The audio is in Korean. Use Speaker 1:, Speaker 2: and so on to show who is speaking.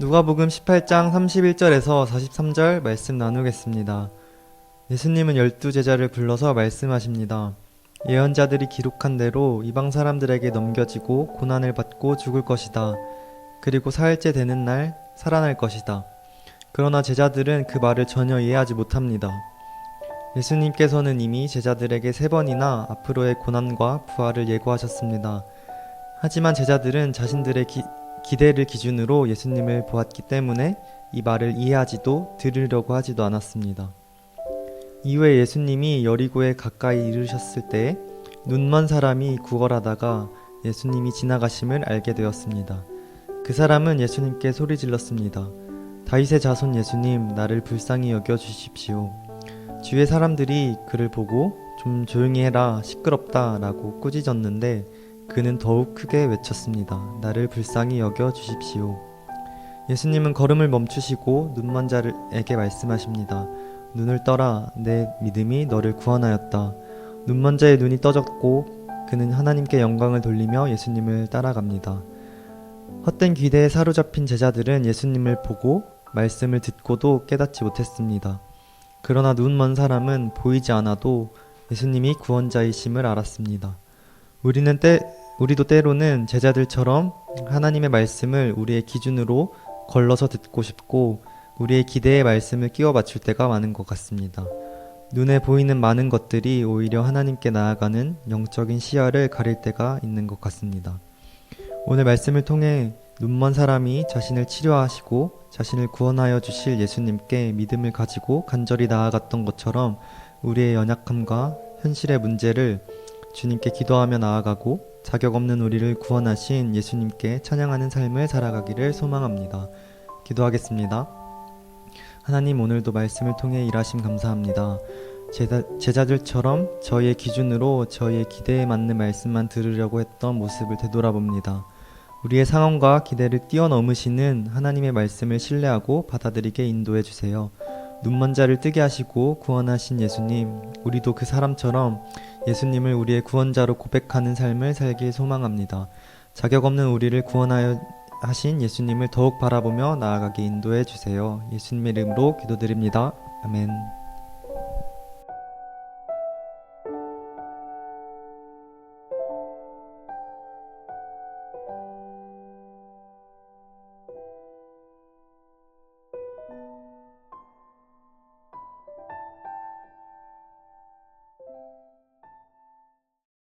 Speaker 1: 누가복음 18장 31절에서 43절 말씀 나누겠습니다. 예수님은 열두 제자를 불러서 말씀하십니다. 예언자들이 기록한 대로 이방 사람들에게 넘겨지고 고난을 받고 죽을 것이다. 그리고 사흘째 되는 날 살아날 것이다. 그러나 제자들은 그 말을 전혀 이해하지 못합니다. 예수님께서는 이미 제자들에게 세 번이나 앞으로의 고난과 부활을 예고하셨습니다. 하지만 제자들은 자신들의 기, 기대를 기준으로 예수님을 보았기 때문에 이 말을 이해하지도 들으려고 하지도 않았습니다. 이후에 예수님이 여리고에 가까이 이르셨을 때 눈먼 사람이 구걸하다가 예수님이 지나가심을 알게 되었습니다. 그 사람은 예수님께 소리 질렀습니다. 다윗의 자손 예수님, 나를 불쌍히 여겨 주십시오. 주위의 사람들이 그를 보고 좀 조용히 해라, 시끄럽다 라고 꾸짖었는데 그는 더욱 크게 외쳤습니다. 나를 불쌍히 여겨 주십시오. 예수님은 걸음을 멈추시고 눈먼 자에게 말씀하십니다. 눈을 떠라, 내 믿음이 너를 구원하였다. 눈먼 자의 눈이 떠졌고 그는 하나님께 영광을 돌리며 예수님을 따라갑니다. 헛된 기대에 사로잡힌 제자들은 예수님을 보고 말씀을 듣고도 깨닫지 못했습니다. 그러나 눈먼 사람은 보이지 않아도 예수님이 구원자이심을 알았습니다. 우리는 때 우리도 때로는 제자들처럼 하나님의 말씀을 우리의 기준으로 걸러서 듣고 싶고 우리의 기대의 말씀을 끼워 맞출 때가 많은 것 같습니다. 눈에 보이는 많은 것들이 오히려 하나님께 나아가는 영적인 시야를 가릴 때가 있는 것 같습니다. 오늘 말씀을 통해 눈먼 사람이 자신을 치료하시고 자신을 구원하여 주실 예수님께 믿음을 가지고 간절히 나아갔던 것처럼 우리의 연약함과 현실의 문제를 주님께 기도하며 나아가고 자격 없는 우리를 구원하신 예수님께 찬양하는 삶을 살아가기를 소망합니다. 기도하겠습니다. 하나님 오늘도 말씀을 통해 일하심 감사합니다. 제자, 제자들처럼 저희의 기준으로 저희의 기대에 맞는 말씀만 들으려고 했던 모습을 되돌아봅니다. 우리의 상황과 기대를 뛰어넘으시는 하나님의 말씀을 신뢰하고 받아들이게 인도해 주세요. 눈먼 자를 뜨게 하시고 구원하신 예수님, 우리도 그 사람처럼 예수님을 우리의 구원자로 고백하는 삶을 살길 소망합니다. 자격 없는 우리를 구원하여 하신 예수님을 더욱 바라보며 나아가게 인도해 주세요. 예수님의 이름으로 기도드립니다. 아멘.